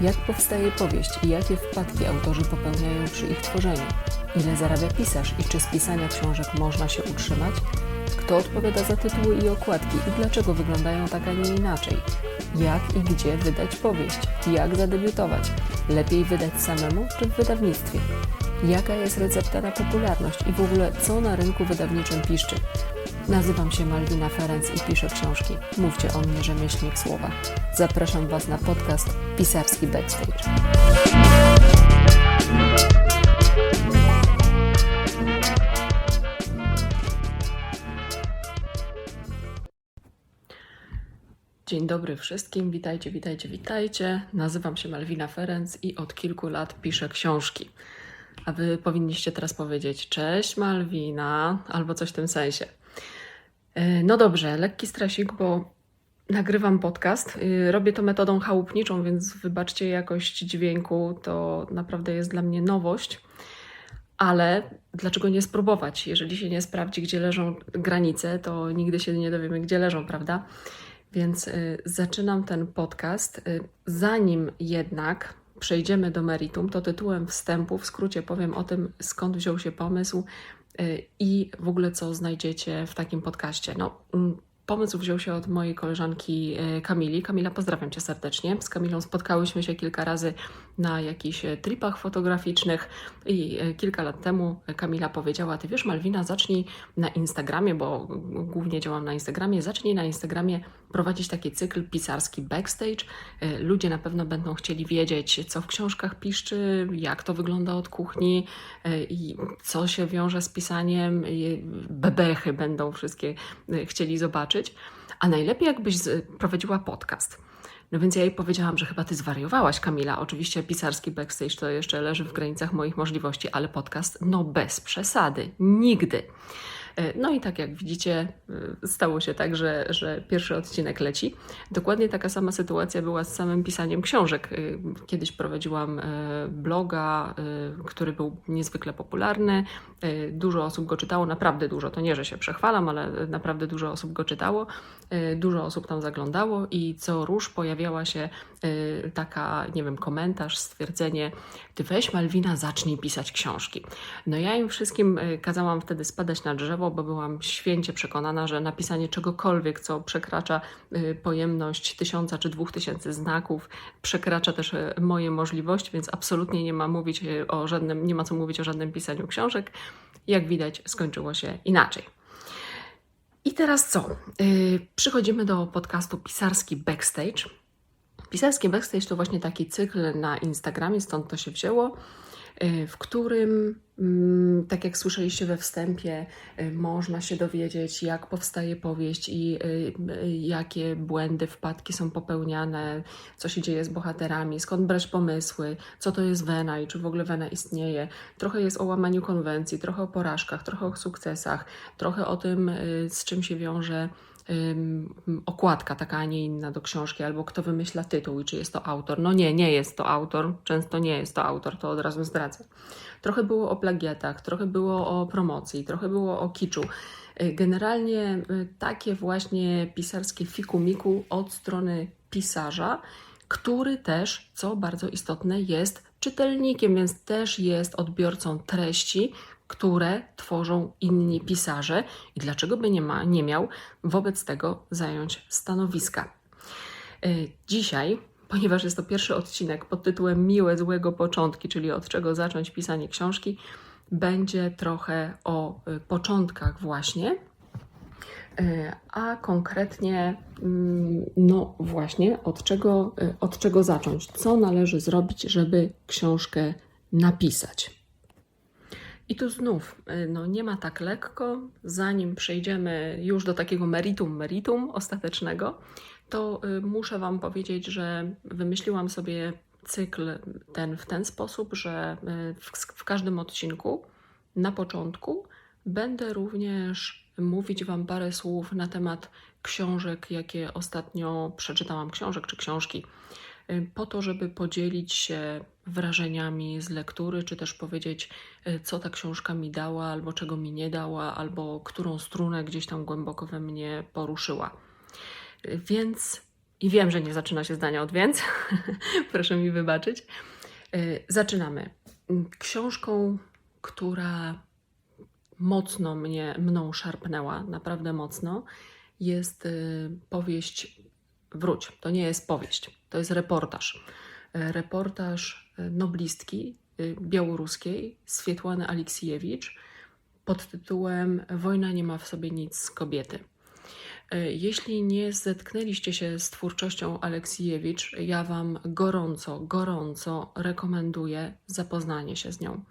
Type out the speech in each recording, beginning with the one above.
Jak powstaje powieść i jakie wpadki autorzy popełniają przy ich tworzeniu? Ile zarabia pisarz i czy z pisania książek można się utrzymać? Kto odpowiada za tytuły i okładki i dlaczego wyglądają tak, a nie inaczej? Jak i gdzie wydać powieść? Jak zadebiutować? Lepiej wydać samemu czy w wydawnictwie? Jaka jest recepta na popularność i w ogóle co na rynku wydawniczym piszczy? Nazywam się Malwina Ferenc i piszę książki. Mówcie o mnie rzemieślnik słowa. Zapraszam Was na podcast Pisarski Backstage. Dzień dobry wszystkim, witajcie, witajcie, witajcie. Nazywam się Malwina Ferenc i od kilku lat piszę książki. A Wy powinniście teraz powiedzieć cześć Malwina albo coś w tym sensie. E, No dobrze, lekki stresik, bo nagrywam podcast. Y, Robię to metodą chałupniczą, więc wybaczcie jakość dźwięku, to naprawdę jest dla mnie nowość. Ale dlaczego nie spróbować? Jeżeli się nie sprawdzi, gdzie leżą granice, to nigdy się nie dowiemy, gdzie leżą, prawda? Więc y, zaczynam ten podcast. Zanim jednak przejdziemy do meritum, to tytułem wstępu w skrócie powiem o tym, skąd wziął się pomysł i w ogóle co znajdziecie w takim podcaście. No, mm, pomysł wziął się od mojej koleżanki y, Kamili. Kamila, pozdrawiam cię serdecznie. Z Kamilą spotkałyśmy się kilka razy na jakichś y, tripach fotograficznych i y, kilka lat temu Kamila powiedziała: Ty wiesz, Malwina, zacznij na Instagramie, bo głównie działam na Instagramie, zacznij na Instagramie prowadzić taki cykl pisarski backstage. Ludzie na pewno będą chcieli wiedzieć, co w książkach piszczy, jak to wygląda od kuchni i co się wiąże z pisaniem. Bebechy będą wszystkie chcieli zobaczyć. A najlepiej, jakbyś prowadziła podcast. No więc ja jej powiedziałam, że chyba ty zwariowałaś, Kamila. Oczywiście pisarski backstage to jeszcze leży w granicach moich możliwości, ale podcast, no bez przesady, nigdy. E, No i tak jak widzicie, y, stało się tak, że, że pierwszy odcinek leci. Dokładnie taka sama sytuacja była z samym pisaniem książek. Y, Kiedyś prowadziłam e, bloga, który był niezwykle popularny. Dużo osób go czytało, naprawdę dużo. To nie, że się przechwalam, ale naprawdę dużo osób go czytało. Dużo osób tam zaglądało i co róż pojawiała się taka, nie wiem, komentarz, stwierdzenie: Ty weź Malwina, zacznij pisać książki. No ja im wszystkim y, kazałam wtedy spadać na drzewo, bo byłam święcie przekonana, że napisanie czegokolwiek, co przekracza y, pojemność tysiąca czy dwóch tysięcy znaków, przekracza też y, moje możliwości, więc absolutnie nie ma mówić y, o żadnym, nie ma co mówić o żadnym pisaniu książek. Jak widać, skończyło się inaczej. I teraz co? Przychodzimy do podcastu Pisarski Backstage. Pisarski Backstage to właśnie taki cykl na Instagramie, stąd to się wzięło, yy, w którym, mm, tak jak słyszeliście we wstępie, yy, można się dowiedzieć, jak powstaje powieść i yy, jakie błędy, wpadki są popełniane, co się dzieje z bohaterami, skąd brać pomysły, co to jest wena i czy w ogóle wena istnieje. Trochę jest o łamaniu konwencji, trochę o porażkach, trochę o sukcesach, trochę o tym, z czym się wiąże okładka taka, a nie inna do książki, albo kto wymyśla tytuł i czy jest to autor. No nie, nie jest to autor, często nie jest to autor, to od razu zdradzę. Trochę było o plagiatach, trochę było o promocji, trochę było o kiczu. Y, Generalnie y, takie właśnie pisarskie fiku-miku od strony pisarza, który też, co bardzo istotne, jest czytelnikiem, więc też jest odbiorcą treści, które tworzą inni pisarze i dlaczego by nie, ma, nie miał wobec tego zająć stanowiska. Y, Dzisiaj, ponieważ jest to pierwszy odcinek pod tytułem Miłe złego początki, czyli od czego zacząć pisanie książki, będzie trochę o y, początkach właśnie, Y, a konkretnie, mm, no właśnie, od czego, od czego zacząć? Co należy zrobić, żeby książkę napisać? I tu znów, y, no nie ma tak lekko. Zanim przejdziemy już do takiego meritum, meritum ostatecznego, to y, muszę Wam powiedzieć, że wymyśliłam sobie cykl ten w ten sposób, że y, w, w każdym odcinku na początku będę również mówić Wam parę słów na temat książek, jakie ostatnio przeczytałam, książek czy książki, po to, żeby podzielić się wrażeniami z lektury, czy też powiedzieć, y, co ta książka mi dała, albo czego mi nie dała, albo którą strunę gdzieś tam głęboko we mnie poruszyła. Y, Więc I wiem, że nie zaczyna się zdania od więc, proszę mi wybaczyć. Y, Zaczynamy. Mm, Książką, która mocno mnie, mną szarpnęła, naprawdę mocno, jest powieść Wróć. To nie jest powieść, to jest reportaż. Reportaż y, noblistki y, białoruskiej Swietłany Aleksiejewicz pod tytułem Wojna nie ma w sobie nic z kobiety. Y, Jeśli nie zetknęliście się z twórczością Aleksiejewicz, ja Wam gorąco, gorąco rekomenduję zapoznanie się z nią.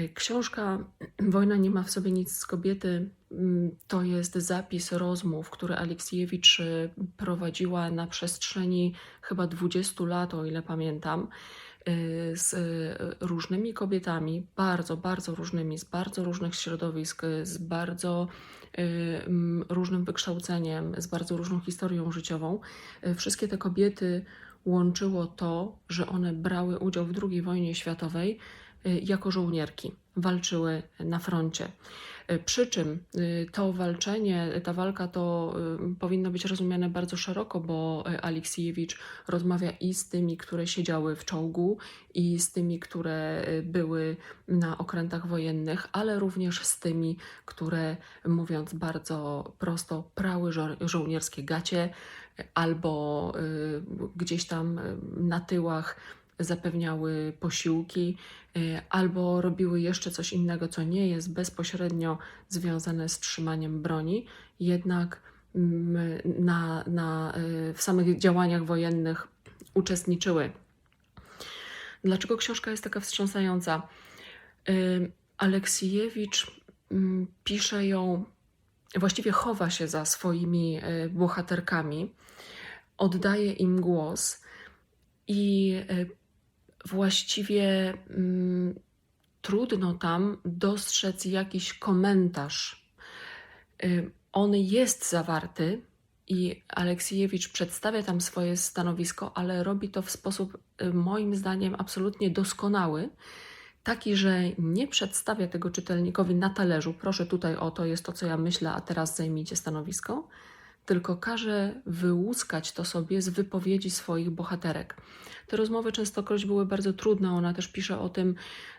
Y, Książka Wojna nie ma w sobie nic z kobiety mm, to jest zapis rozmów, które Aleksiejewicz y, prowadziła na przestrzeni chyba 20 lat, o ile pamiętam, y, z różnymi kobietami, bardzo, bardzo różnymi, z bardzo różnych środowisk, z bardzo różnym wykształceniem, z bardzo różną historią życiową. Wszystkie te kobiety łączyło to, że one brały udział w II wojnie światowej jako żołnierki, walczyły na froncie. Y, Przy czym y, to walczenie, ta walka to y, powinno być rozumiane bardzo szeroko, bo y, Aleksiejewicz rozmawia i z tymi, które siedziały w czołgu, i z tymi, które y, były na okrętach wojennych, ale również z tymi, które, mówiąc bardzo prosto, prały żo- żołnierskie gacie y, albo y, gdzieś tam y, na tyłach zapewniały posiłki, y, albo robiły jeszcze coś innego, co nie jest bezpośrednio związane z trzymaniem broni, jednak mm, na, na, y, w samych działaniach wojennych uczestniczyły. Dlaczego książka jest taka wstrząsająca? Y, Aleksiejewicz mm, pisze ją, właściwie chowa się za swoimi bohaterkami, oddaje im głos i właściwie mm, trudno tam dostrzec jakiś komentarz. Y, On jest zawarty i Aleksiejewicz przedstawia tam swoje stanowisko, ale robi to w sposób y, moim zdaniem absolutnie doskonały. Taki, że nie przedstawia tego czytelnikowi na talerzu, proszę tutaj o to jest to, co ja myślę, a teraz zajmijcie stanowisko, tylko każe wyłuskać to sobie z wypowiedzi swoich bohaterek. Te rozmowy częstokroć były bardzo trudne. Ona też pisze o tym,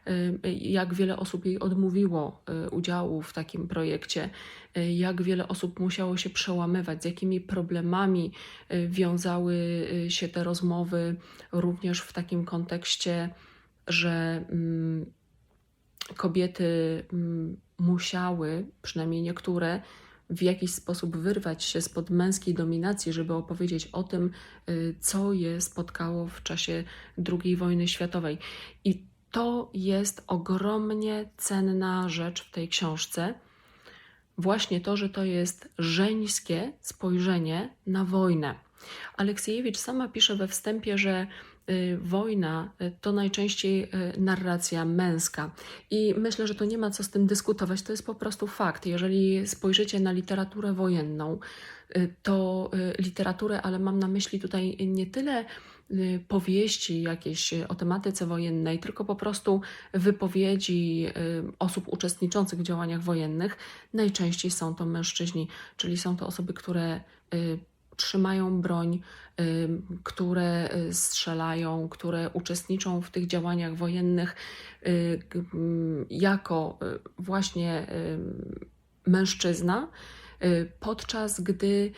y, jak wiele osób jej odmówiło y, udziału w takim projekcie, y, jak wiele osób musiało się przełamywać, z jakimi problemami wiązały się te rozmowy, również w takim kontekście, że mm, kobiety mm, musiały, przynajmniej niektóre, w jakiś sposób wyrwać się spod męskiej dominacji, żeby opowiedzieć o tym, y, co je spotkało w czasie II wojny światowej. I to jest ogromnie cenna rzecz w tej książce. Właśnie to, że to jest żeńskie spojrzenie na wojnę. Aleksiejewicz sama pisze we wstępie, że wojna y, to najczęściej y, narracja męska. I myślę, że to nie ma co z tym dyskutować, to jest po prostu fakt. Jeżeli spojrzycie na literaturę wojenną, y, to y, literaturę, ale mam na myśli tutaj nie tyle y, powieści jakieś o tematyce wojennej, tylko po prostu wypowiedzi y, osób uczestniczących w działaniach wojennych, najczęściej są to mężczyźni, czyli są to osoby, które y, trzymają broń, które y, strzelają, które uczestniczą w tych działaniach wojennych y, mm, jako y, właśnie mężczyzna, podczas gdy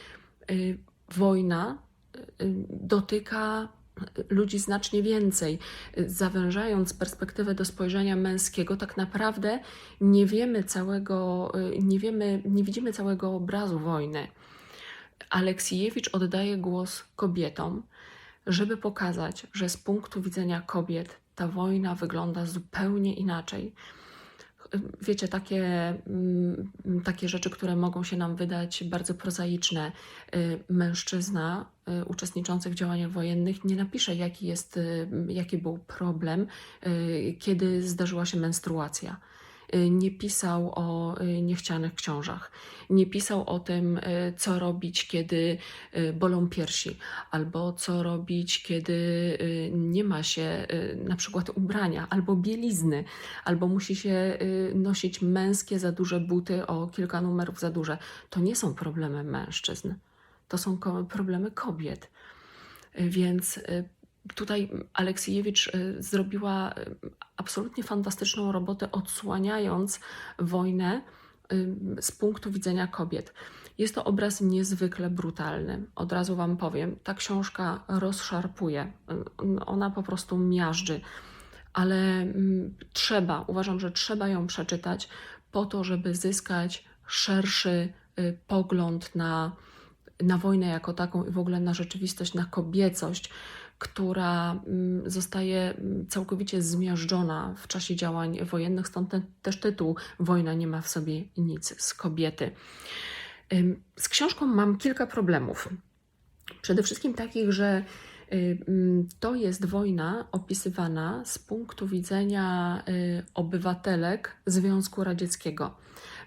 wojna dotyka ludzi znacznie więcej. Zawężając perspektywę do spojrzenia męskiego, tak naprawdę nie wiemy całego, nie wiemy, nie widzimy całego obrazu wojny. Aleksiejewicz oddaje głos kobietom, żeby pokazać, że z punktu widzenia kobiet ta wojna wygląda zupełnie inaczej. Wiecie, takie, mm, takie rzeczy, które mogą się nam wydać bardzo prozaiczne. Y, Mężczyzna y, uczestniczący w działaniach wojennych nie napisze, jaki, jest, y, jaki był problem, kiedy zdarzyła się menstruacja nie pisał o y, niechcianych książach, nie pisał o tym, y, co robić, kiedy y, bolą piersi, albo co robić, kiedy y, nie ma się y, na przykład ubrania, albo bielizny, albo musi się y, nosić męskie za duże buty o kilka numerów za duże. To nie są problemy mężczyzn. to są problemy kobiet. Y, Więc y, tutaj Aleksiejewicz y, zrobiła y, absolutnie fantastyczną robotę, odsłaniając wojnę y, z punktu widzenia kobiet. Jest to obraz niezwykle brutalny. Od razu Wam powiem, ta książka rozszarpuje, ona po prostu miażdży, ale mm, trzeba, uważam, że trzeba ją przeczytać po to, żeby zyskać szerszy pogląd na, na wojnę jako taką i w ogóle na rzeczywistość, na kobiecość, która mm, zostaje mm, całkowicie zmiażdżona w czasie działań wojennych, stąd ten, też tytuł Wojna nie ma w sobie nic z kobiety. Z książką mam kilka problemów. Przede wszystkim takich, że y, mm, to jest wojna opisywana z punktu widzenia y, obywatelek Związku Radzieckiego.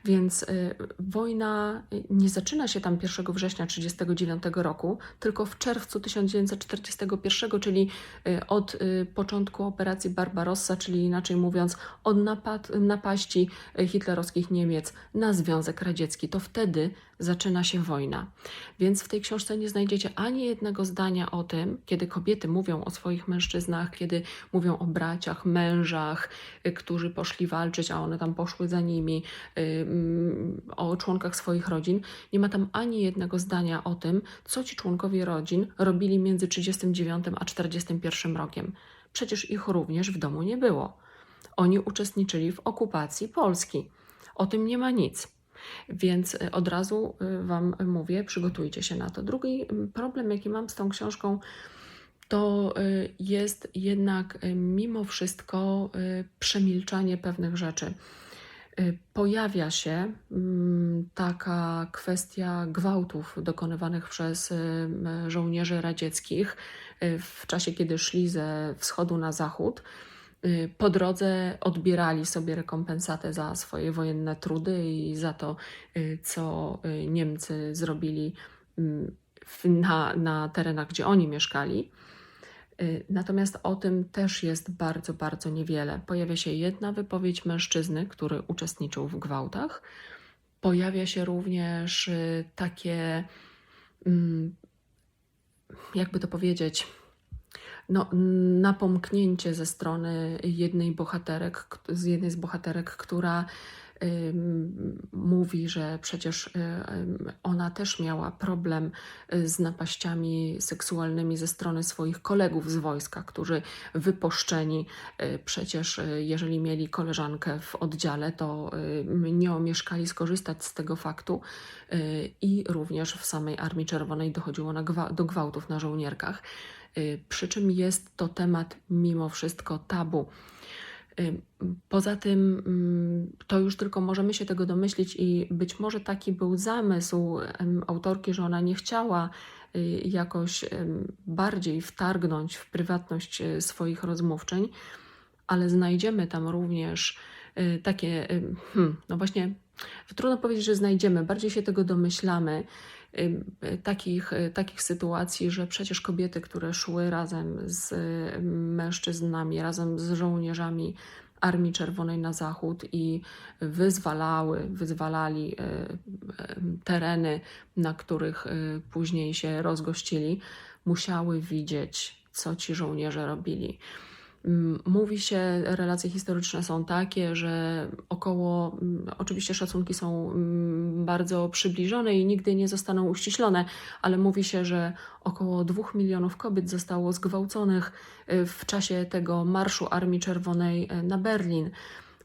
Więc y, wojna y, nie zaczyna się tam 1 września 1939 roku, tylko w czerwcu 1941, czyli y, od początku operacji Barbarossa, czyli inaczej mówiąc, od napad, napaści hitlerowskich Niemiec na Związek Radziecki. To wtedy zaczyna się wojna. Więc w tej książce nie znajdziecie ani jednego zdania o tym, kiedy kobiety mówią o swoich mężczyznach, kiedy mówią o braciach, mężach, y, którzy poszli walczyć, a one tam poszły za nimi, y, mm, o członkach swoich rodzin. Nie ma tam ani jednego zdania o tym, co ci członkowie rodzin robili między 39 a 41 rokiem. Przecież ich również w domu nie było. Oni uczestniczyli w okupacji Polski. O tym nie ma nic. Więc y, od razu y, Wam mówię, przygotujcie się na to. Drugi y, problem, jaki mam z tą książką, to jest jednak mimo wszystko przemilczanie pewnych rzeczy. Pojawia się mm, taka kwestia gwałtów dokonywanych przez żołnierzy radzieckich w czasie, kiedy szli ze wschodu na zachód. Y, Po drodze odbierali sobie rekompensatę za swoje wojenne trudy i za to, y, co y, Niemcy zrobili mm, na, na terenach, gdzie oni mieszkali. Natomiast o tym też jest bardzo, bardzo niewiele. Pojawia się jedna wypowiedź mężczyzny, który uczestniczył w gwałtach. Pojawia się również takie, mm, jakby to powiedzieć, no, napomknięcie ze strony jednej bohaterek, z jednej z bohaterek, która mówi, że przecież y, ym, ona też miała problem y, z napaściami seksualnymi ze strony swoich kolegów z wojska, którzy wyposzczeni y, przecież, y, jeżeli mieli koleżankę w oddziale, to y, nie omieszkali skorzystać z tego faktu y, i również w samej Armii Czerwonej dochodziło do gwałtów na żołnierkach. Y, Przy czym jest to temat mimo wszystko tabu. Y, Poza tym, mm, to już tylko możemy się tego domyślić, i być może taki był zamysł autorki, że ona nie chciała y, jakoś bardziej wtargnąć w prywatność swoich rozmówczyń, ale znajdziemy tam również takie, hmm, no właśnie, trudno powiedzieć, że znajdziemy, bardziej się tego domyślamy, takich, y, takich sytuacji, że przecież kobiety, które szły razem z mężczyznami, razem z żołnierzami Armii Czerwonej na zachód i wyzwalały, wyzwalali y, tereny, na których y, później się rozgościli, musiały widzieć, co ci żołnierze robili. Mówi się, relacje historyczne są takie, że około, oczywiście szacunki są bardzo przybliżone i nigdy nie zostaną uściślone, ale mówi się, że około dwóch milionów kobiet zostało zgwałconych y, w czasie tego Marszu Armii Czerwonej y, na Berlin.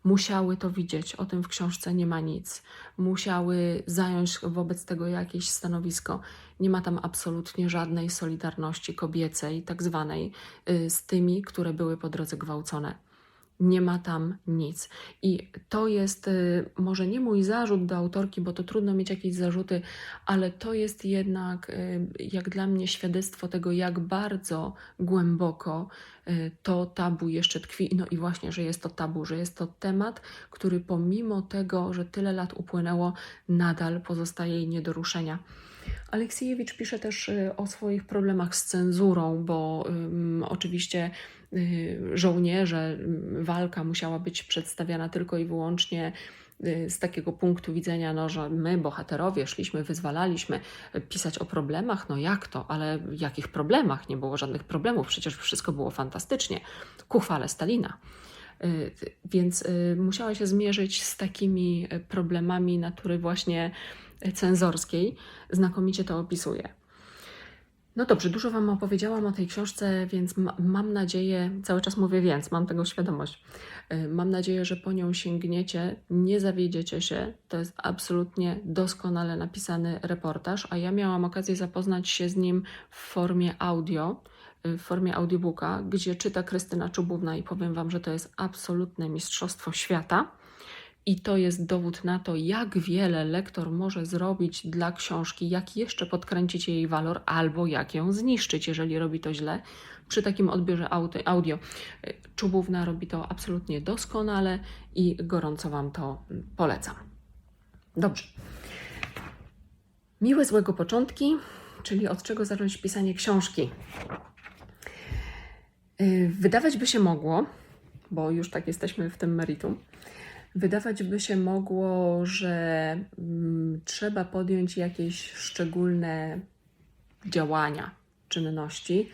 Musiały to widzieć, o tym w książce nie ma nic. Musiały zająć wobec tego jakieś stanowisko. Nie ma tam absolutnie żadnej solidarności kobiecej, tak zwanej, y, z tymi, które były po drodze gwałcone. Nie ma tam nic. I to jest y, może nie mój zarzut do autorki, bo to trudno mieć jakieś zarzuty, ale to jest jednak, y, jak dla mnie, świadectwo tego, jak bardzo głęboko y, to tabu jeszcze tkwi. No i właśnie, że jest to tabu, że jest to temat, który pomimo tego, że tyle lat upłynęło, nadal pozostaje nie do ruszenia. Aleksiejewicz pisze też y, o swoich problemach z cenzurą, bo ym, oczywiście y, żołnierze, walka musiała być przedstawiana tylko i wyłącznie y, z takiego punktu widzenia, no, że my, bohaterowie, szliśmy, wyzwalaliśmy, pisać o problemach, no jak to, ale jakich problemach? Nie było żadnych problemów, przecież wszystko było fantastycznie, ku chwale Stalina. Y, Więc y, musiała się zmierzyć z takimi y, problemami natury właśnie cenzorskiej. Znakomicie to opisuje. No dobrze, dużo Wam opowiedziałam o tej książce, więc ma, mam nadzieję, cały czas mówię więc, mam tego świadomość. Mam nadzieję, że po nią sięgniecie, nie zawiedziecie się. To jest absolutnie doskonale napisany reportaż, a ja miałam okazję zapoznać się z nim w formie audio, w formie audiobooka, gdzie czyta Krystyna Czubówna i powiem Wam, że to jest absolutne mistrzostwo świata. I to jest dowód na to, jak wiele lektor może zrobić dla książki, jak jeszcze podkręcić jej walor, albo jak ją zniszczyć, jeżeli robi to źle. Przy takim odbiorze audio, audio y, Czubówna robi to absolutnie doskonale i gorąco Wam to mm, polecam. Dobrze. Miłe złego początki, czyli od czego zacząć pisanie książki. Y, Wydawać by się mogło, bo już tak jesteśmy w tym meritum, wydawać by się mogło, że mm, trzeba podjąć jakieś szczególne działania, czynności,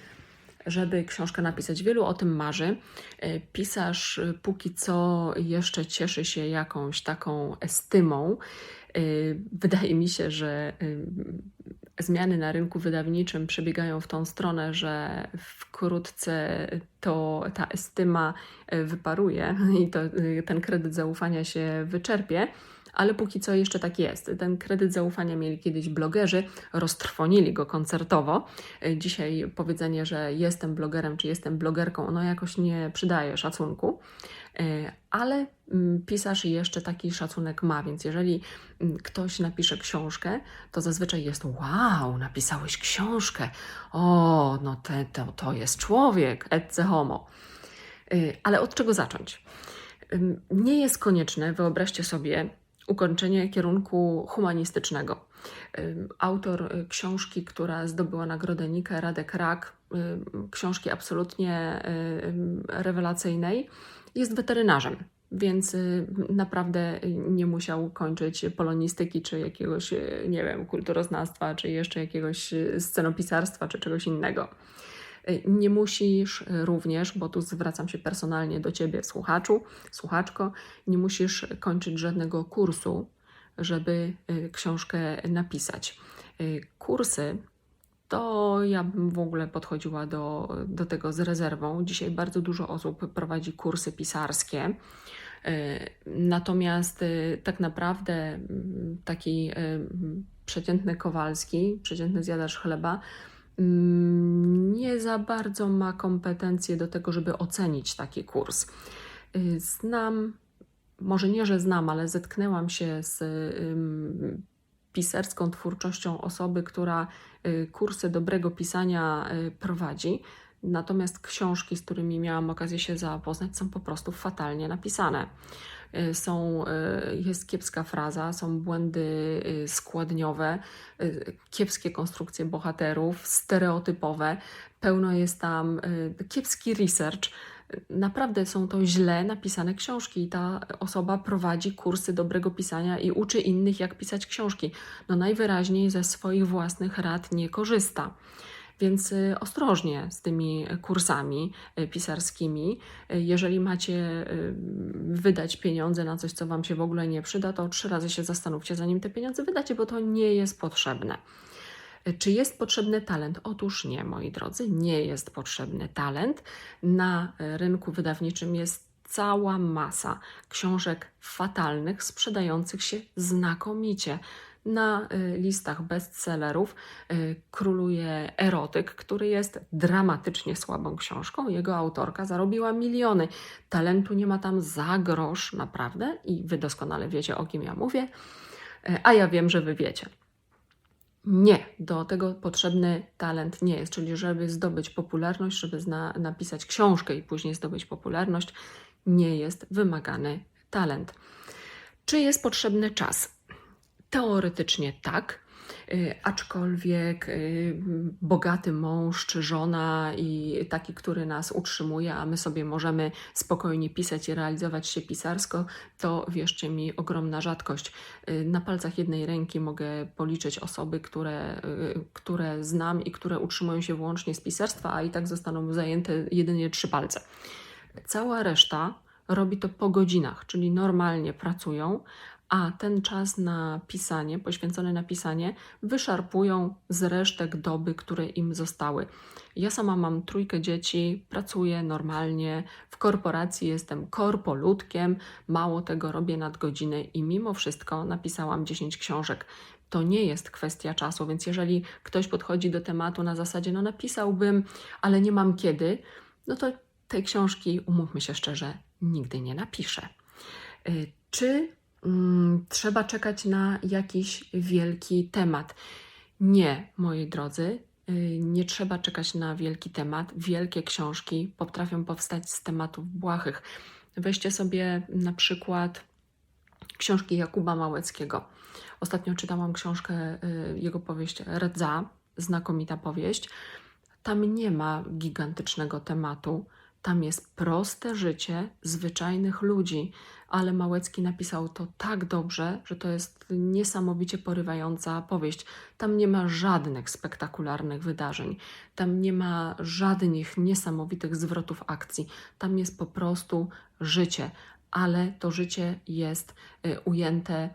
żeby książkę napisać. Wielu o tym marzy. Y, Pisarz y, póki co jeszcze cieszy się jakąś taką estymą. Wydaje mi się, że zmiany na rynku wydawniczym przebiegają w tą stronę, że wkrótce to ta estyma y, wyparuje i to, y, ten kredyt zaufania się wyczerpie. Ale póki co jeszcze tak jest. Ten kredyt zaufania mieli kiedyś blogerzy, roztrwonili go koncertowo. Y, Dzisiaj powiedzenie, że jestem blogerem czy jestem blogerką, ono jakoś nie przydaje szacunku. Y, Ale mm, pisarz jeszcze taki szacunek ma, więc jeżeli mm, ktoś napisze książkę, to zazwyczaj jest wow, napisałeś książkę, o, no te, to, to jest człowiek, ecce homo. Y, Ale od czego zacząć? Nie jest konieczne, wyobraźcie sobie, ukończenie kierunku humanistycznego. Autor y, książki, która zdobyła nagrodę Nike, Radek Rak, książki absolutnie rewelacyjnej, jest weterynarzem. Więc y, naprawdę nie musiał kończyć polonistyki, czy jakiegoś, y, nie wiem, kulturoznawstwa, czy jeszcze jakiegoś scenopisarstwa, czy czegoś innego. Y, Nie musisz również, bo tu zwracam się personalnie do Ciebie, słuchaczu, słuchaczko, nie musisz kończyć żadnego kursu, żeby y, książkę napisać. Kursy to ja bym w ogóle podchodziła do, do tego z rezerwą. Dzisiaj bardzo dużo osób prowadzi kursy pisarskie. Natomiast tak naprawdę taki przeciętny Kowalski, przeciętny zjadacz chleba, nie za bardzo ma kompetencje do tego, żeby ocenić taki kurs. Y, Znam, może nie, że znam, ale zetknęłam się z pisarską twórczością osoby, która y, kursy dobrego pisania y, prowadzi. Natomiast książki, z którymi miałam okazję się zapoznać, są po prostu fatalnie napisane. Y, Są, y, jest kiepska fraza, są błędy y, składniowe, kiepskie konstrukcje bohaterów, stereotypowe, pełno jest tam kiepski research. Naprawdę są to źle napisane książki i ta osoba prowadzi kursy dobrego pisania i uczy innych, jak pisać książki. No najwyraźniej ze swoich własnych rad nie korzysta. Więc y, ostrożnie z tymi kursami y, pisarskimi. Y, Jeżeli macie wydać pieniądze na coś, co Wam się w ogóle nie przyda, to trzy razy się zastanówcie, zanim te pieniądze wydacie, bo to nie jest potrzebne. Czy jest potrzebny talent? Otóż nie, moi drodzy, nie jest potrzebny talent. Na rynku wydawniczym jest cała masa książek fatalnych, sprzedających się znakomicie. Na y, listach bestsellerów y, króluje erotyk, który jest dramatycznie słabą książką. Jego autorka zarobiła miliony. Talentu nie ma tam za grosz, naprawdę, i wy doskonale wiecie, o kim ja mówię, y, a ja wiem, że wy wiecie. Nie, do tego potrzebny talent nie jest, czyli żeby zdobyć popularność, żeby zna, napisać książkę i później zdobyć popularność, nie jest wymagany talent. Czy jest potrzebny czas? Teoretycznie tak. Y, Aczkolwiek y, bogaty mąż czy żona i taki, który nas utrzymuje, a my sobie możemy spokojnie pisać i realizować się pisarsko, to wierzcie mi, ogromna rzadkość. Y, Na palcach jednej ręki mogę policzyć osoby, które, które znam i które utrzymują się wyłącznie z pisarstwa, a i tak zostaną zajęte jedynie trzy palce. Cała reszta robi to po godzinach, czyli normalnie pracują, a ten czas na pisanie, poświęcony na pisanie, wyszarpują z resztek doby, które im zostały. Ja sama mam trójkę dzieci, pracuję normalnie, w korporacji jestem korpoludkiem, mało tego robię nadgodziny i mimo wszystko napisałam 10 książek. To nie jest kwestia czasu, więc jeżeli ktoś podchodzi do tematu na zasadzie, no napisałbym, ale nie mam kiedy, no to tej książki, umówmy się szczerze, nigdy nie napiszę. Y, Czy trzeba czekać na jakiś wielki temat? Nie, moi drodzy, y, nie trzeba czekać na wielki temat. Wielkie książki potrafią powstać z tematów błahych. Weźcie sobie na przykład książki Jakuba Małeckiego. Ostatnio czytałam książkę, y, jego powieść Rdza, znakomita powieść. Tam nie ma gigantycznego tematu. Tam jest proste życie zwyczajnych ludzi, ale Małecki napisał to tak dobrze, że to jest niesamowicie porywająca powieść. Tam nie ma żadnych spektakularnych wydarzeń, tam nie ma żadnych niesamowitych zwrotów akcji. Tam jest po prostu życie, ale to życie jest y, ujęte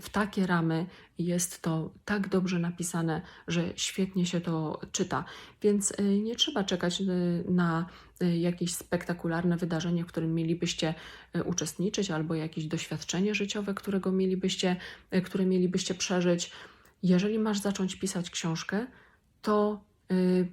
w takie ramy, jest to tak dobrze napisane, że świetnie się to czyta. Więc y, nie trzeba czekać y, na y, jakieś spektakularne wydarzenie, w którym mielibyście uczestniczyć, albo jakieś doświadczenie życiowe, którego mielibyście, które mielibyście przeżyć. Jeżeli masz zacząć pisać książkę, to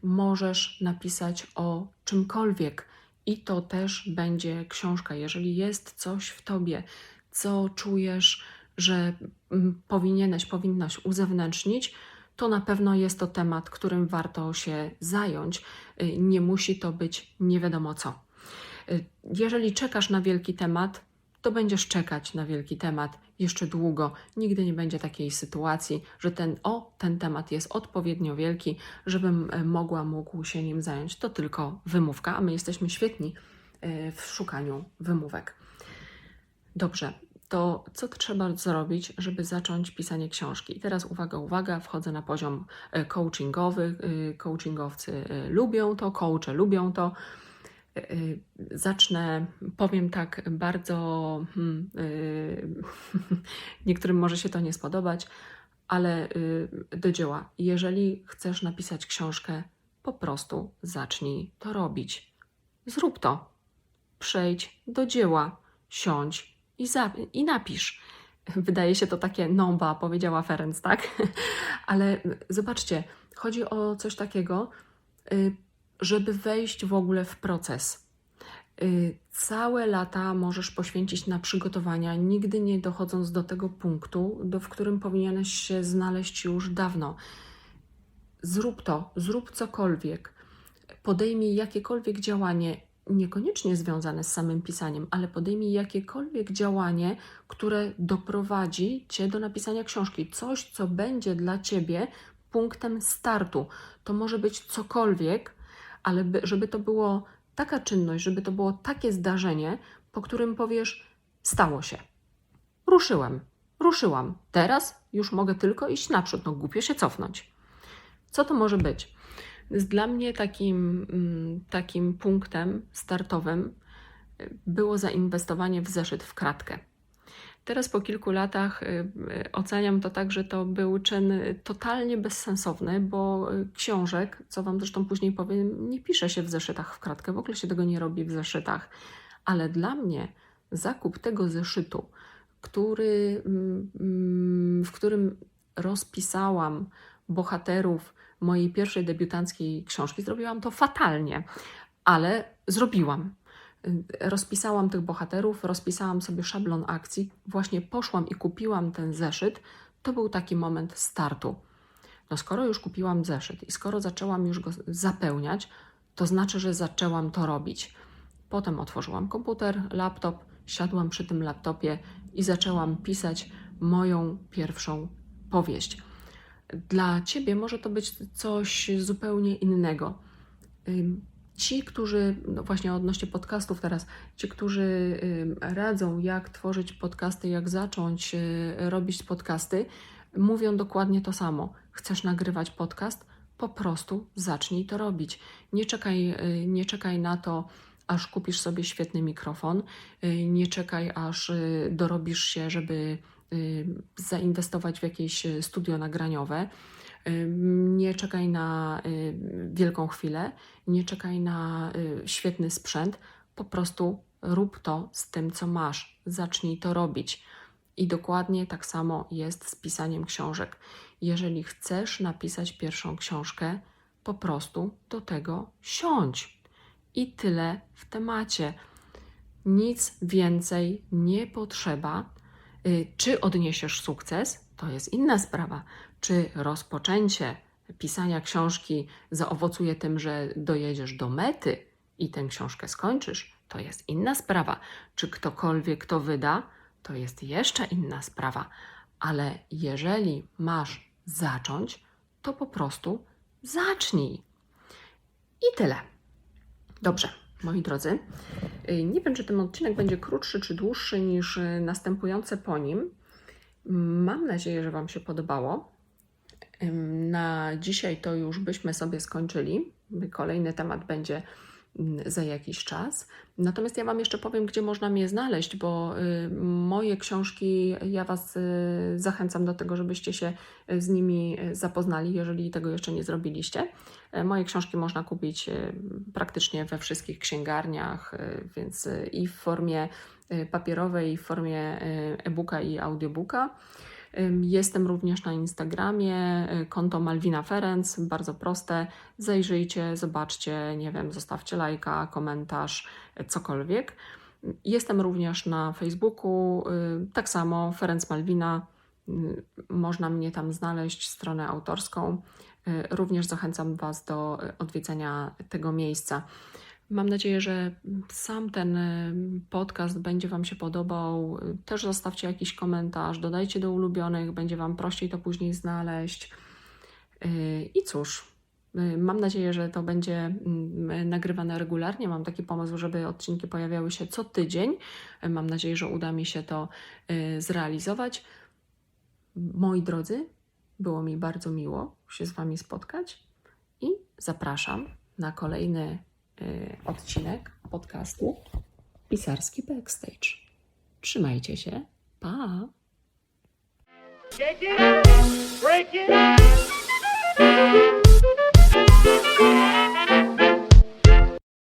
możesz napisać o czymkolwiek i to też będzie książka. Jeżeli jest coś w tobie, co czujesz, że mm, powinieneś, powinnaś uzewnętrznić, to na pewno jest to temat, którym warto się zająć. Y, Nie musi to być nie wiadomo co. Y, Jeżeli czekasz na wielki temat, to będziesz czekać na wielki temat jeszcze długo. Nigdy nie będzie takiej sytuacji, że ten o, ten temat jest odpowiednio wielki, żebym e, mogła, mógł się nim zająć. To tylko wymówka, a my jesteśmy świetni e, w szukaniu wymówek. Dobrze, to co trzeba zrobić, żeby zacząć pisanie książki? I teraz uwaga, uwaga, wchodzę na poziom e, coachingowy. E, Coachingowcy e, lubią to, coache lubią to. Zacznę, powiem tak bardzo, hmm, niektórym może się to nie spodobać, ale do dzieła. Jeżeli chcesz napisać książkę, po prostu zacznij to robić. Zrób to. Przejdź do dzieła, siądź i, za, i napisz. Wydaje się to takie nomba, powiedziała Ferenc, tak? Ale zobaczcie, chodzi o coś takiego, y, żeby wejść w ogóle w proces. Y, Całe lata możesz poświęcić na przygotowania, nigdy nie dochodząc do tego punktu, do, w którym powinieneś się znaleźć już dawno. Zrób to, zrób cokolwiek, podejmij jakiekolwiek działanie, niekoniecznie związane z samym pisaniem, ale podejmij jakiekolwiek działanie, które doprowadzi cię do napisania książki. Coś, co będzie dla ciebie punktem startu. To może być cokolwiek, ale by, żeby to było taka czynność, żeby to było takie zdarzenie, po którym powiesz: stało się. Ruszyłem, ruszyłam. Teraz już mogę tylko iść naprzód. No głupio się cofnąć. Co to może być? Dla mnie takim, mm, takim punktem startowym y, było zainwestowanie w zeszyt w kratkę. Teraz po kilku latach y, y, oceniam to tak, że to był czyn totalnie bezsensowny, bo książek, co Wam zresztą później powiem, nie pisze się w zeszytach w kratkę, w ogóle się tego nie robi w zeszytach. Ale dla mnie zakup tego zeszytu, który, mm, mm, w którym rozpisałam bohaterów mojej pierwszej debiutanckiej książki, zrobiłam to fatalnie, ale zrobiłam. Rozpisałam tych bohaterów, rozpisałam sobie szablon akcji, właśnie poszłam i kupiłam ten zeszyt. To był taki moment startu. No skoro już kupiłam zeszyt i skoro zaczęłam już go zapełniać, to znaczy, że zaczęłam to robić. Potem otworzyłam komputer, laptop, siadłam przy tym laptopie i zaczęłam pisać moją pierwszą powieść. Dla ciebie może to być coś zupełnie innego. Ci, którzy, no właśnie odnośnie podcastów teraz, ci, którzy radzą, jak tworzyć podcasty, jak zacząć y, robić podcasty, mówią dokładnie to samo. Chcesz nagrywać podcast? Po prostu zacznij to robić. Nie czekaj, y, nie czekaj na to, aż kupisz sobie świetny mikrofon, y, nie czekaj, aż dorobisz się, żeby zainwestować w jakieś y, studio nagraniowe. Nie czekaj na y, wielką chwilę, nie czekaj na y, świetny sprzęt, po prostu rób to z tym, co masz. Zacznij to robić. I dokładnie tak samo jest z pisaniem książek. Jeżeli chcesz napisać pierwszą książkę, po prostu do tego siądź. I tyle w temacie. Nic więcej nie potrzeba. Y, Czy odniesiesz sukces? To jest inna sprawa. Czy rozpoczęcie pisania książki zaowocuje tym, że dojedziesz do mety i tę książkę skończysz? To jest inna sprawa. Czy ktokolwiek to wyda? To jest jeszcze inna sprawa. Ale jeżeli masz zacząć, to po prostu zacznij. I tyle. Dobrze, moi drodzy. Y, Nie wiem, czy ten odcinek będzie krótszy czy dłuższy niż y, następujące po nim. Mam nadzieję, że Wam się podobało. Na dzisiaj to już byśmy sobie skończyli. Kolejny temat będzie za jakiś czas. Natomiast ja Wam jeszcze powiem, gdzie można mnie znaleźć, bo y, moje książki, ja Was y, zachęcam do tego, żebyście się y, z nimi zapoznali, jeżeli tego jeszcze nie zrobiliście. E, Moje książki można kupić praktycznie we wszystkich księgarniach, więc i w formie papierowej, i w formie e-booka i audiobooka. Jestem również na Instagramie, y, konto Malwina Ferenc, bardzo proste. Zajrzyjcie, zobaczcie, nie wiem, zostawcie lajka, komentarz, y, cokolwiek. Jestem również na Facebooku, y, tak samo Ferenc Malwina, można mnie tam znaleźć, stronę autorską. Również zachęcam Was do odwiedzenia tego miejsca. Mam nadzieję, że sam ten y, podcast będzie Wam się podobał. Też zostawcie jakiś komentarz, dodajcie do ulubionych, będzie Wam prościej to później znaleźć. Y, I cóż, y, mam nadzieję, że to będzie mm, nagrywane regularnie. Mam taki pomysł, żeby odcinki pojawiały się co tydzień. Mam nadzieję, że uda mi się to zrealizować. Moi drodzy, było mi bardzo miło się z Wami spotkać i zapraszam na kolejny odcinek podcastu Pisarski Backstage. Trzymajcie się. Pa! Shake it break it.